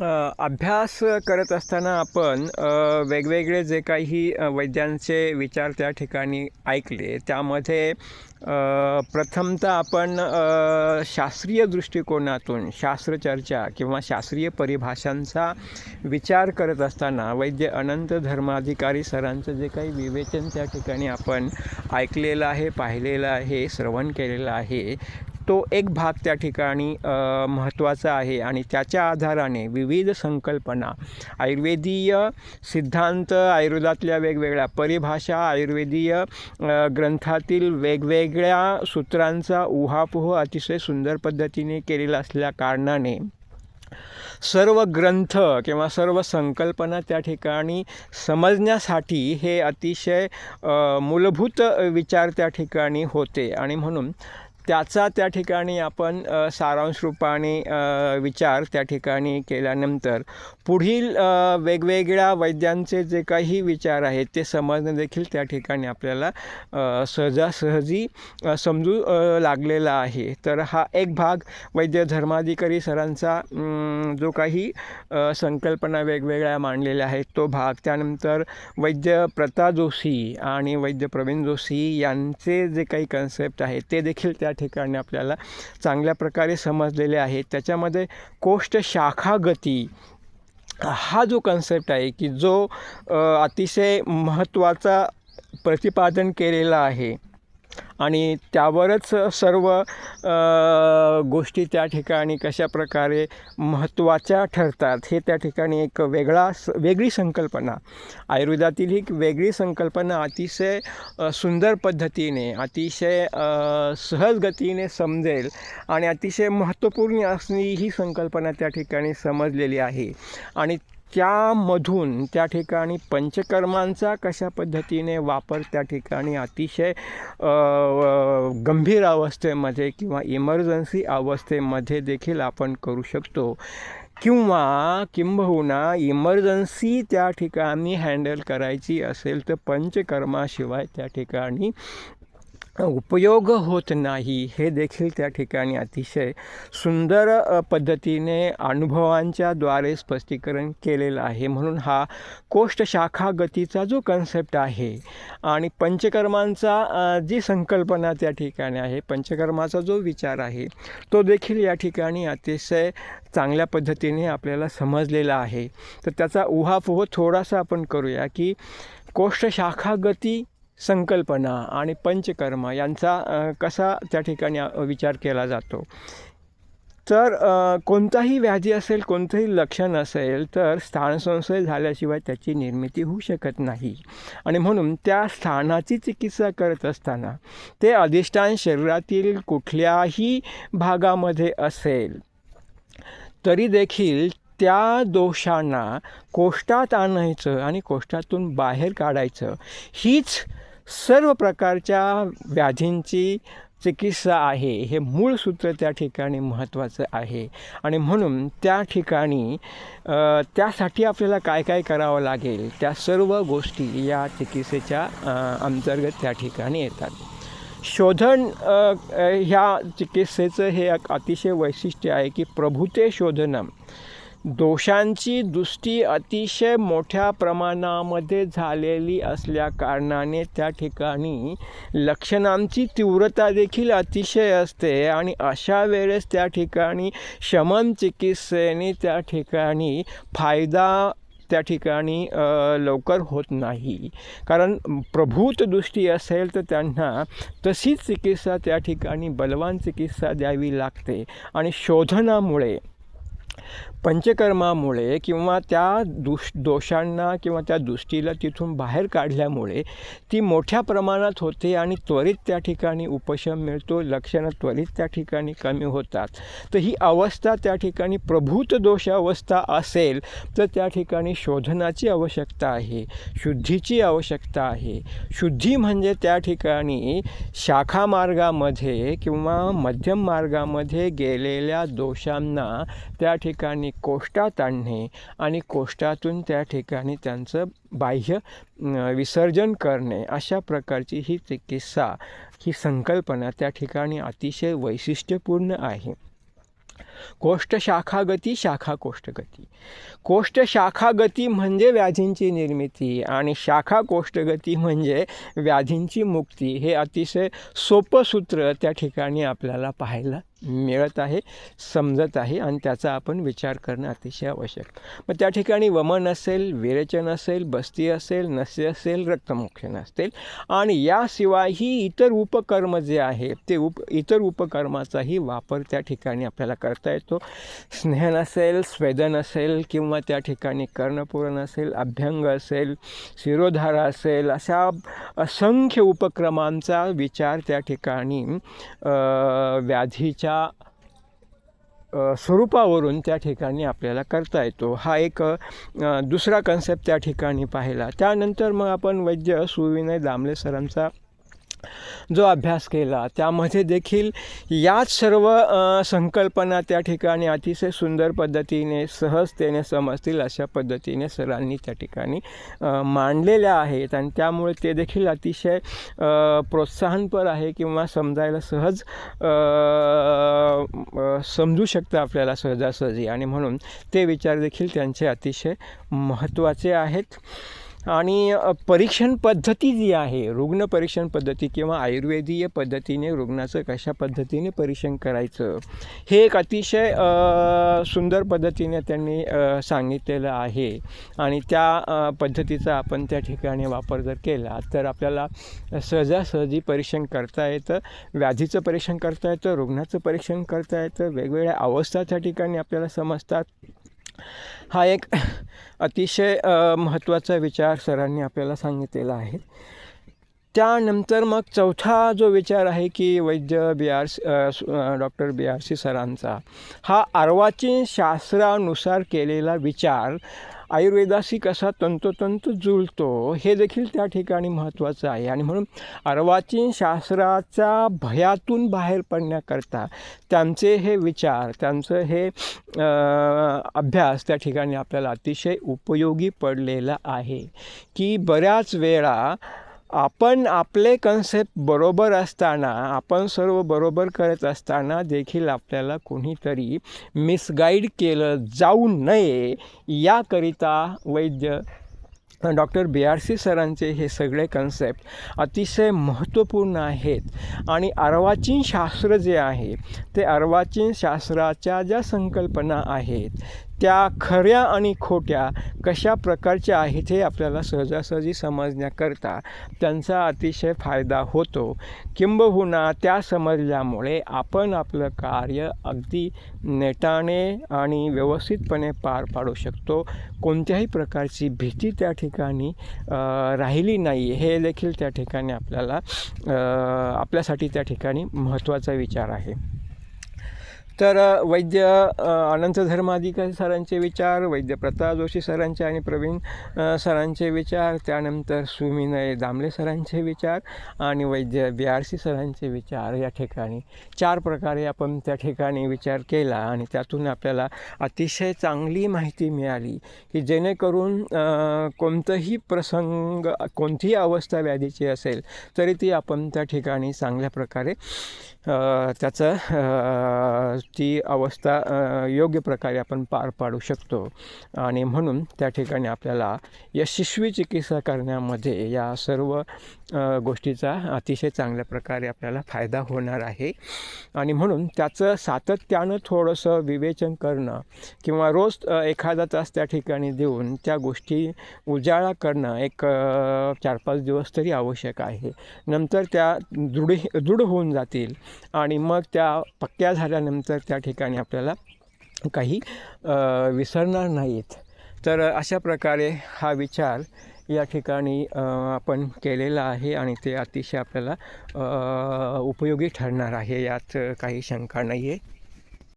अभ्यास करत असताना आपण वेगवेगळे जे काही वैद्यांचे विचार त्या ठिकाणी ऐकले. त्यामध्ये प्रथमतः आपण शास्त्रीय दृष्टिकोनातून शास्त्रचर्चा किंवा शास्त्रीय परिभाषांचा विचार करत असताना वैद्य अनंत धर्माधिकारी सरांचं जे काही विवेचन त्या ठिकाणी आपण ऐकलेलं आहे पाहिलेलं आहे श्रवण केलेलं आहे तो एक भाग त्या ठिकाणी महत्त्वाचा आहे आणि त्याच्या आधाराने विविध संकल्पना आयुर्वेदीय सिद्धांत आयुर्वेदातल्या वेगवेगळ्या परिभाषा आयुर्वेदीय ग्रंथातील वेगवेगळ्या सूत्रांचा उहापोह अतिशय सुंदर पद्धतीने केलेला असल्या कारणाने सर्व ग्रंथ किंवा सर्व संकल्पना त्या ठिकाणी समजण्यासाठी हे अतिशय मूलभूत विचार त्या ठिकाणी होते. आणि म्हणून त्याचा त्या ठिकाणी आपण सारांश रूपाने विचार त्या ठिकाणी केल्यानंतर पुढील वेगवेगळ्या वैद्यांचे जे काही विचार आहेत ते समजणं देखील त्या ठिकाणी आपल्याला सहजासहजी समजू लागलेला आहे. तर हा एक भाग वैद्य धर्माधिकारी सरांचा जो काही संकल्पना वेगवेगळ्या मांडलेल्या आहेत तो भाग. त्यानंतर वैद्य प्रता जोशी आणि वैद्य प्रवीण जोशी यांचे जे काही कन्सेप्ट आहेत ते देखील त्या ठिकाणी आपल्याला चांगल्या प्रकारे समजलेले आहेत त्याच्यामध्ये कोष्ट शाखा गती हा जो कन्सेप्ट आहे की जो अतिशय महत्त्वाचा प्रतिपादन केलेला आहे. आणि त्यावरच सर्व गोष्टी त्या ठिकाणी कशा प्रकारे महत्त्वाच्या ठरतात हे त्या ठिकाणी एक वेगळा स वेगळी संकल्पना. आयुर्वेदातील ही एक वेगळी संकल्पना अतिशय सुंदर पद्धतीने अतिशय सहजगतीने सहज गतीने समजेल आणि अतिशय महत्त्वपूर्ण असणी ही संकल्पना त्या ठिकाणी समजलेली आहे. आणि त्यामधून त्या ठिकाणी पंचकर्मांचा कशा पद्धतीने वापर त्या ठिकाणी अतिशय गंभीर अवस्थेमध्ये किंवा इमर्जन्सी अवस्थेमध्ये देखील आपण करू शकतो. किंवा किंबहुना इमर्जन्सी त्या ठिकाणी हँडल करायची असेल तर पंचकर्माशिवाय त्या ठिकाणी उपयोग होत नाही हे देखील त्या ठिकाणी अतिशय सुंदर पद्धतीने अनुभवांच्या द्वारे स्पष्टीकरण केलेलं आहे. म्हणून हा कोष्ट गतीचा जो कन्सेप्ट आहे आणि पंचकर्मांचा जी संकल्पना त्या ठिकाणी आहे पंचकर्माचा जो विचार आहे तो देखील या ठिकाणी अतिशय चांगल्या पद्धतीने आपल्याला समजलेला आहे. तर त्याचा उहापोह थोडासा आपण करूया की कोष्ट गती संकल्पना आणि पंचकर्म यांचा कसा त्या ठिकाणी विचार केला जातो? तर कोणताही व्याधी असेल कोणतंही लक्षण असेल तर स्थानसंशय झाल्याशिवाय त्याची निर्मिती होऊ शकत नाही. आणि म्हणून त्या स्थानाची चिकित्सा करत असताना ते अधिष्ठान शरीरातील कुठल्याही भागामध्ये असेल तरी देखील त्या दोषांना कोष्टात आणायचं आणि कोष्टातून बाहेर काढायचं हीच सर्व प्रकारच्या व्याधींची चिकित्सा आहे. हे मूळ सूत्र त्या ठिकाणी महत्त्वाचं आहे. आणि म्हणून त्या ठिकाणी त्यासाठी आपल्याला काय काय करावं लागेल? त्या सर्व गोष्टी या चिकित्सेच्या अंतर्गत त्या ठिकाणी येतात. शोधन ह्या चिकित्सेचं हे एक अतिशय वैशिष्ट्य आहे की प्रभुते शोधनम. दोषांची दृष्टी अतिशय मोठ्या प्रमाणामध्ये झालेली असल्याकारणाने त्या ठिकाणी लक्षणांची तीव्रता देखील अतिशय असते आणि अशा वेळेस त्या ठिकाणी शमन चिकित्सेने त्या ठिकाणी फायदा त्या ठिकाणी लवकर होत नाही. कारण प्रभूत दृष्टी असेल तर त्यांना तशीच चिकित्सा त्या ठिकाणी बलवान चिकित्सा द्यावी लागते. आणि शोधनामुळे पंचकर्मामुळे किंवा त्या दुष दोषांना किंवा त्या दृष्टीला तिथून बाहेर काढल्यामुळे ती मोठ्या प्रमाणात होते आणि त्वरित त्या ठिकाणी उपशम मिळतो लक्षणं त्वरित त्या ठिकाणी कमी होतात. तर ही अवस्था त्या ठिकाणी प्रभूत दोष अवस्था असेल तर त्या ठिकाणी शोधनाची आवश्यकता आहे शुद्धीची आवश्यकता आहे. शुद्धी म्हणजे त्या ठिकाणी शाखा मार्गामध्ये किंवा मध्यम मार्गामध्ये गेलेल्या दोषांना त्या ठिकाणी कोष्टात आणणे आणि कोष्टातून त्या ठिकाणी त्यांचं बाह्य विसर्जन करणे अशा प्रकारची ही चिकित्सा ही संकल्पना त्या ठिकाणी अतिशय वैशिष्ट्यपूर्ण आहे. कोष्ट शाखागती शाखा कोष्ठगती कोष्ठशाखागती म्हणजे व्याधींची निर्मिती आणि शाखा कोष्ठगती म्हणजे व्याधींची मुक्ती हे अतिशय सोपं सूत्र त्या ठिकाणी आपल्याला पाहायला मिळत आहे समजत आहे आणि त्याचा आपण विचार करणं अतिशय आवश्यक. मग त्या ठिकाणी वमन असेल विरेचन असेल बस्ती असेल नस्य असेल रक्तमोक्षण असेल आणि याशिवायही इतर उपकर्म जे आहे ते उप इतर उपकर्माचाही वापर त्या ठिकाणी आपल्याला करता येतो. स्नेहन असेल स्वेदन असेल किंवा त्या ठिकाणी कर्णपूरण असेल अभ्यंग असेल शिरोधारा असेल अशा असंख्य उपक्रमांचा विचार त्या ठिकाणी व्याधीच्या त्या स्वरूपावरून त्या ठिकाणी आपल्याला करता येतो. हा एक दुसरा कन्सेप्ट त्या ठिकाणी पाहिला. त्यानंतर मग आपण वैद्य सुविनय दामले सरांचा जो अभ्यास केला त्यामध्ये देखील याच सर्व संकल्पना त्या ठिकाणी अतिशय सुंदर पद्धतीने सहजतेने समजतील अशा पद्धतीने सरांनी त्या ठिकाणी मांडलेल्या आहेत. आणि त्यामुळे ते देखील अतिशय प्रोत्साहनपर आहे किंवा समजायला सहज समजू शकतं आपल्याला सहजासहजी. आणि म्हणून ते विचार देखील त्यांचे अतिशय महत्त्वाचे आहेत. आणि परीक्षण पद्धती जी आहे रुग्ण परीक्षण पद्धती किंवा आयुर्वेदीय पद्धतीने रुग्णाचं कशा पद्धतीने परीक्षण करायचं हे एक अतिशय सुंदर पद्धतीने त्यांनी सांगितलेलं आहे. आणि त्या पद्धतीचा आपण त्या ठिकाणी वापर जर केला तर आपल्याला सहजासहजी परीक्षण करता येतं. व्याधीचं परीक्षण करता येतं रुग्णाचं परीक्षण करता येतं. वेगवेगळ्या अवस्था त्या ठिकाणी आपल्याला समजतात. हा एक अतिशय महत्त्वाचा विचार सरांनी आपल्याला सांगितलेला आहे. त्यानंतर मग चौथा जो विचार आहे की Vaidya B R C doctor B R C सरांचा हा अर्वाचीन शास्त्रानुसार केलेला विचार आयुर्वेदाशी कसा तंतोतंत जुळतो हे देखील त्या ठिकाणी महत्त्वाचं आहे. आणि म्हणून अर्वाचीन शास्त्राच्या भयातून बाहेर पडण्याकरता त्यांचे हे विचार त्यांचं हे अभ्यास त्या ठिकाणी आपल्याला अतिशय उपयोगी पडलेला आहे. की बऱ्याच वेळा आपण आपले कन्सेप्ट बरोबर असताना आपण सर्व बरोबर करत असताना देखील आपल्याला कोणीतरी मिसगाईड केलं जाऊ नये याकरिता Vaidya doctor B R C सरांचे हे सगळे कन्सेप्ट अतिशय महत्त्वपूर्ण आहेत. आणि अर्वाचीन शास्त्र जे आहे ते अर्वाचीन शास्त्राच्या ज्या संकल्पना आहेत त्या खऱ्या आणि खोट्या कशा प्रकारच्या आहेत हे आपल्याला सहजासहजी समजण्याकरता त्यांचा अतिशय फायदा होतो. किंबहुना त्या समजल्यामुळे आपण आपलं कार्य अगदी नेटाने आणि व्यवस्थितपणे पार पाडू शकतो. कोणत्याही प्रकारची भीती त्या ठिकाणी राहिली नाही हे देखील त्या ठिकाणी आपल्याला आपल्यासाठी त्या ठिकाणी महत्त्वाचा विचार आहे. तर वैद्य अनंत धर्माधिकारी सरांचे विचार वैद्य प्रताप जोशी सरांचे आणि प्रवीण सरांचे विचार त्यानंतर सुमिनय दामले सरांचे विचार आणि वैद्य बी आर सी सरांचे विचार या ठिकाणी. चार प्रकारे आपण त्या ठिकाणी विचार केला आणि त्यातून आपल्याला अतिशय चांगली माहिती मिळाली की जेणेकरून कोणतंही प्रसंग कोणतीही अवस्था व्याधीची असेल तरी ती आपण त्या ठिकाणी चांगल्या प्रकारे त्याचं ती अवस्था योग्य प्रकारे आपण पार पाडू शकतो. आणि म्हणून त्या ठिकाणी आपल्याला यशस्वी चिकित्सा करण्यामध्ये या सर्व गोष्टीचा अतिशय चांगल्या प्रकारे आपल्याला फायदा होणार आहे. आणि म्हणून त्याचं सातत्यानं थोडंसं विवेचन करणं किंवा रोज एखादा तास त्या ठिकाणी देऊन त्या गोष्टी उजाळा करणं एक चार पाच दिवस तरी आवश्यक आहे. नंतर त्या दृढ दृढ होऊन जातील आणि मग त्या पक्क्या झाल्यानंतर त्या ठिकाणी आपल्याला काही विसरणार नाहीत. तर अशा प्रकारे हा विचार या ठिकाणी आपण केलेलं आहे आणि ते अतिशय आपल्याला उपयोगी ठरणार आहे यात काही शंका नाही आहे